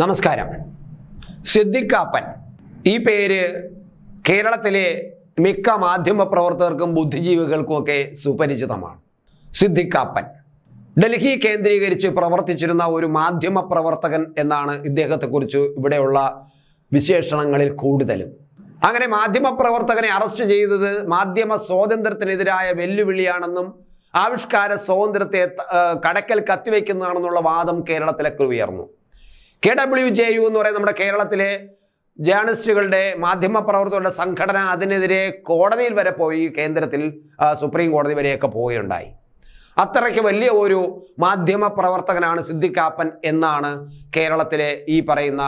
നമസ്കാരം. സിദ്ദിഖാപ്പൻ ഈ പേര് കേരളത്തിലെ മിക്ക മാധ്യമ പ്രവർത്തകർക്കും ബുദ്ധിജീവികൾക്കുമൊക്കെ സുപരിചിതമാണ്. സിദ്ദിഖാപ്പൻ ഡൽഹി കേന്ദ്രീകരിച്ച് പ്രവർത്തിച്ചിരുന്ന ഒരു മാധ്യമ പ്രവർത്തകൻ എന്നാണ് ഇദ്ദേഹത്തെക്കുറിച്ച് ഇവിടെയുള്ള വിശേഷണങ്ങളിൽ കൂടുതലും. അങ്ങനെ മാധ്യമ പ്രവർത്തകനെ അറസ്റ്റ് ചെയ്തത് മാധ്യമ സ്വാതന്ത്ര്യത്തിനെതിരായ വെല്ലുവിളിയാണെന്നും ആവിഷ്കാര സ്വാതന്ത്ര്യത്തെ കടക്കൽ കത്തിവെക്കുന്നതാണെന്നുള്ള വാദം കേരളത്തിലൊക്കെ ഉയർന്നു. കെ ഡബ്ല്യു ജെ യു എന്ന് പറയുന്ന നമ്മുടെ കേരളത്തിലെ ജേർണലിസ്റ്റുകളുടെ മാധ്യമ പ്രവർത്തകരുടെ സംഘടന അതിനെതിരെ കോടതിയിൽ വരെ പോയി കേന്ദ്രത്തിൽ സുപ്രീം കോടതി വരെയൊക്കെ പോവുകയുണ്ടായി അത്രയ്ക്ക് വലിയ ഒരു മാധ്യമ പ്രവർത്തകനാണ് സിദ്ദിഖാപ്പൻ എന്നാണ് കേരളത്തിലെ ഈ പറയുന്ന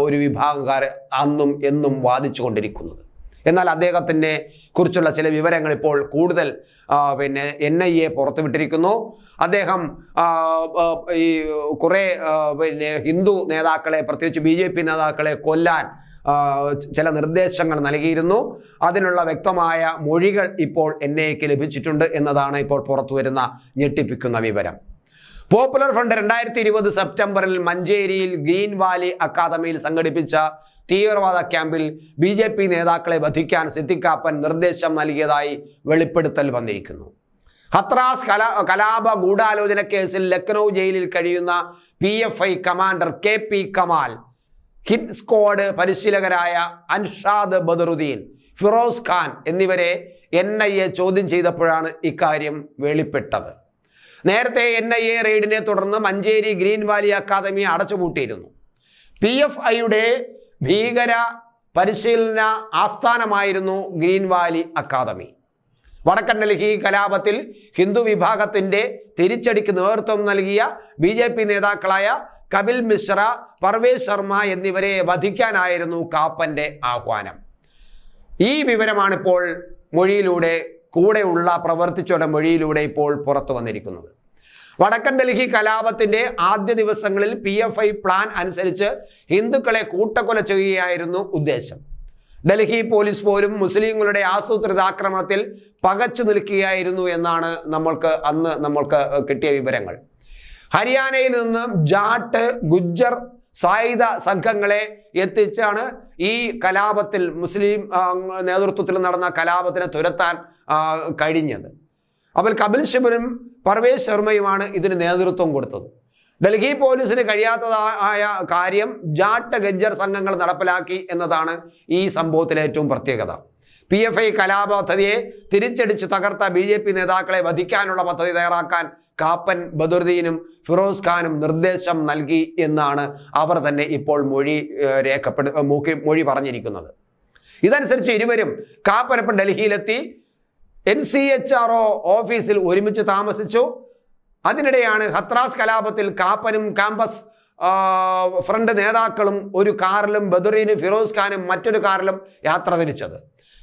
ഒരു വിഭാഗക്കാർ അന്നും എന്നും വാദിച്ചു കൊണ്ടിരിക്കുന്നത് എന്നാൽ അദ്ദേഹത്തിനെ കുറിച്ചുള്ള ചില വിവരങ്ങൾ ഇപ്പോൾ കൂടുതൽ പിന്നെ എൻ ഐ എ പുറത്തുവിട്ടിരിക്കുന്നു. അദ്ദേഹം ഈ കുറേ പിന്നെ ഹിന്ദു നേതാക്കളെ പ്രത്യേകിച്ച് ബി ജെ പി നേതാക്കളെ കൊല്ലാൻ ചില നിർദ്ദേശങ്ങൾ നൽകിയിരുന്നു. അതിനുള്ള വ്യക്തമായ മൊഴികൾ ഇപ്പോൾ എൻ ഐക്ക് ലഭിച്ചിട്ടുണ്ട് എന്നതാണ് ഇപ്പോൾ പുറത്തുവരുന്ന ഞെട്ടിപ്പിക്കുന്ന വിവരം. പോപ്പുലർ ഫ്രണ്ട് രണ്ടായിരത്തി ഇരുപത് സെപ്റ്റംബറിൽ മഞ്ചേരിയിൽ ഗ്രീൻ വാലി അക്കാദമിയിൽ സംഘടിപ്പിച്ച തീവ്രവാദ ക്യാമ്പിൽ ബി ജെ പി നേതാക്കളെ വധിക്കാൻ സിദ്ദിഖാപ്പൻ നിർദ്ദേശം നൽകിയതായി വെളിപ്പെടുത്തൽ വന്നിരിക്കുന്നു. ഹത്രാസ് കലാ കലാപ ഗൂഢാലോചന കേസിൽ ലക്നൗ ജയിലിൽ കഴിയുന്ന P F I commander K P Kamal hit squad പരിശീലകരായ Anshad Badaruddin Firoz Khan എന്നിവരെ എൻ ഐ എ ചോദ്യം ചെയ്തപ്പോഴാണ് ഇക്കാര്യം വെളിപ്പെട്ടത്. നേരത്തെ എൻ ഐ എ റെയ്ഡിനെ തുടർന്ന് മഞ്ചേരി ഗ്രീൻ വാലി അക്കാദമി അടച്ചുപൂട്ടിയിരുന്നു. പി എഫ് ഐയുടെ ഭീകര പരിശീലന ആസ്ഥാനമായിരുന്നു ഗ്രീൻ വാലി അക്കാദമി. വടക്കൻ ഡൽഹി കലാപത്തിൽ ഹിന്ദു വിഭാഗത്തിന്റെ തിരിച്ചടിക്ക് നേതൃത്വം നൽകിയ ബി ജെ പി നേതാക്കളായ കപിൽ മിശ്ര പർവേശ് ശർമ്മ എന്നിവരെ വധിക്കാനായിരുന്നു കാപ്പന്റെ ആഹ്വാനം. ഈ വിവരമാണിപ്പോൾ മൊഴിയിലൂടെ കൂടെയുള്ള പ്രവർത്തിച്ചവരുടെ മൊഴിയിലൂടെ ഇപ്പോൾ പുറത്തു വന്നിരിക്കുന്നത്. വടക്കൻ ഡൽഹി കലാപത്തിന്റെ ആദ്യ ദിവസങ്ങളിൽ പി എഫ് ഐ പ്ലാൻ അനുസരിച്ച് ഹിന്ദുക്കളെ കൂട്ടക്കൊല ചെയ്യുകയായിരുന്നു ഉദ്ദേശം. ഡൽഹി പോലീസ് പോലും മുസ്ലിങ്ങളുടെ ആസൂത്രിത ആക്രമണത്തിൽ പകച്ചു നിൽക്കുകയായിരുന്നു എന്നാണ് നമ്മൾക്ക് അന്ന് നമ്മൾക്ക് കിട്ടിയ വിവരങ്ങൾ. ഹരിയാനയിൽ നിന്നും ജാട്ട് ഗുജ്ജർ സായുധ സംഘങ്ങളെ എത്തിച്ചാണ് ഈ കലാപത്തിൽ മുസ്ലിം നേതൃത്വത്തിൽ നടന്ന കലാപത്തിനെ തുരത്താൻ കഴിഞ്ഞത്. അപ്പോൾ കപിൽ ശിബനും പർവേസ് ശർമ്മയുമാണ് ഇതിന് നേതൃത്വം കൊടുത്തത്. ഡൽഹി പോലീസിന് കഴിയാത്തതായ കാര്യം ജാട്ട് ഗജ്ജർ സംഘങ്ങൾ നടപ്പിലാക്കി എന്നതാണ് ഈ സംഭവത്തിലെ ഏറ്റവും പ്രത്യേകത. പി എഫ് ഐ കലാപ പദ്ധതിയെ തിരിച്ചടിച്ച് തകർത്ത ബി ജെ പി നേതാക്കളെ വധിക്കാനുള്ള പദ്ധതി തയ്യാറാക്കാൻ കാപ്പൻ ബദുർദീനും ഫിറോസ് ഖാനും നിർദ്ദേശം നൽകി എന്നാണ് അവർ തന്നെ ഇപ്പോൾ മൊഴി രേഖപ്പെടു മൊഴി പറഞ്ഞിരിക്കുന്നത്. ഇതനുസരിച്ച് ഇരുവരും കാപ്പനപ്പം ഡൽഹിയിലെത്തി. N C H R O ഓഫീസിൽ ഒരുമിച്ച് താമസിച്ചു. അതിനിടെയാണ് ഹത്രാസ് കലാപത്തിൽ കാപ്പനും ക്യാമ്പസ് ഫ്രണ്ട് നേതാക്കളും ഒരു കാറിലും ബദുറീനും ഫിറോസ് ഖാനും മറ്റൊരു കാറിലും യാത്ര തിരിച്ചത്.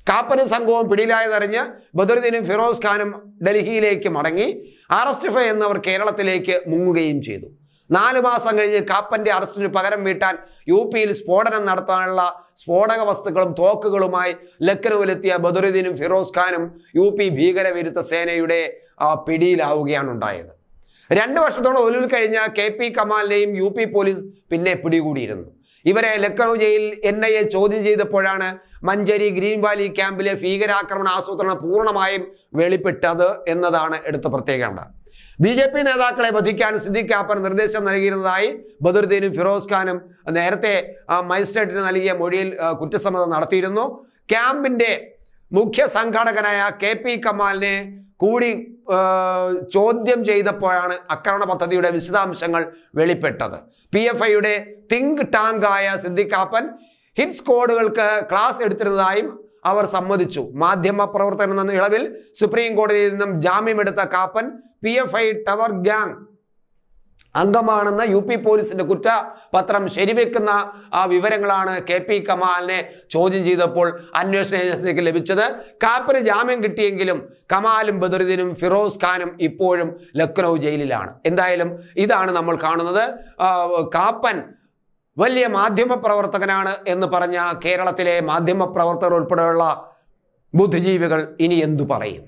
കാപ്പനും സംഘവും പിടിയിലായതറിഞ്ഞ് ബദറുദ്ദീനും ഫിറോസ് ഖാനും ഡൽഹിയിലേക്ക് മടങ്ങി. ആർ എസ് എന്നവർ കേരളത്തിലേക്ക് മുങ്ങുകയും ചെയ്തു. നാല് മാസം കഴിഞ്ഞ് കാപ്പന്റെ അറസ്റ്റിന് പകരം വീട്ടാൻ യു പിയിൽ സ്ഫോടനം നടത്താനുള്ള സ്ഫോടക വസ്തുക്കളും തോക്കുകളുമായി ലക്നൌവിലെത്തിയ ബദറുദ്ദീനും ഫിറോസ് ഖാനും യു പി ഭീകരവിരുദ്ധ സേനയുടെ പിടിയിലാവുകയാണ് ഉണ്ടായത് രണ്ട് വർഷത്തോളം ഒലിവിൽ കഴിഞ്ഞ കെ പി കമാലിനെയും യു പി പോലീസ് പിന്നെ പിടികൂടിയിരുന്നു. ഇവരെ Lucknow jail N I A ചോദ്യം ചെയ്തപ്പോഴാണ് മഞ്ചേരി ഗ്രീൻ വാലി ക്യാമ്പിലെ ഭീകരാക്രമണ ആസൂത്രണം പൂർണമായും വെളിപ്പെട്ടത് എന്നതാണ് എടുത്ത് പ്രത്യേകത. ബി ജെ പി നേതാക്കളെ വധിക്കാൻ സിദ്ദിഖ് കാപ്പൻ നിർദ്ദേശം നൽകിയിരുന്നതായി ബദറുദ്ദീനും ഫിറോസ് ഖാനും നേരത്തെ മജിസ്ട്രേറ്റിന് നൽകിയ മൊഴിയിൽ കുറ്റസമ്മതം നടത്തിയിരുന്നു. ക്യാമ്പിന്റെ മുഖ്യ സംഘാടകനായ കെ പി കമാലിനെ കൂടി ചോദ്യം ചെയ്തപ്പോഴാണ് ആക്രമണ പദ്ധതിയുടെ വിശദാംശങ്ങൾ വെളിപ്പെട്ടത്. പി എഫ് ഐയുടെ തിങ്ക് ടാങ്കായ സിദ്ദിഖാപ്പൻ ഹിറ്റ് സ്ക്വാഡുകൾക്ക് ക്ലാസ് എടുത്തിരുന്നതായും അവർ സമ്മതിച്ചു. മാധ്യമ പ്രവർത്തനം എന്ന ഇളവിൽ സുപ്രീം കോടതിയിൽ നിന്നും ജാമ്യമെടുത്ത Kappan P F I tower gang അംഗമാണെന്ന യു പി പോലീസിന്റെ കുറ്റപത്രം ശരിവെക്കുന്ന ആ വിവരങ്ങളാണ് കെ പി കമാലിനെ ചോദ്യം ചെയ്തപ്പോൾ അന്വേഷണ ഏജൻസിക്ക് ലഭിച്ചത്. കാപ്പന് ജാമ്യം കിട്ടിയെങ്കിലും കമാലും ബദറുദ്ദീനും ഫിറോസ് ഖാനും ഇപ്പോഴും ലക്നൗ ജയിലിലാണ്. എന്തായാലും ഇതാണ് നമ്മൾ കാണുന്നത്. കാപ്പൻ വലിയ മാധ്യമ പ്രവർത്തകനാണ് എന്ന് പറഞ്ഞ കേരളത്തിലെ മാധ്യമ പ്രവർത്തകർ ഉൾപ്പെടെയുള്ള ബുദ്ധിജീവികൾ ഇനി എന്തു പറയും?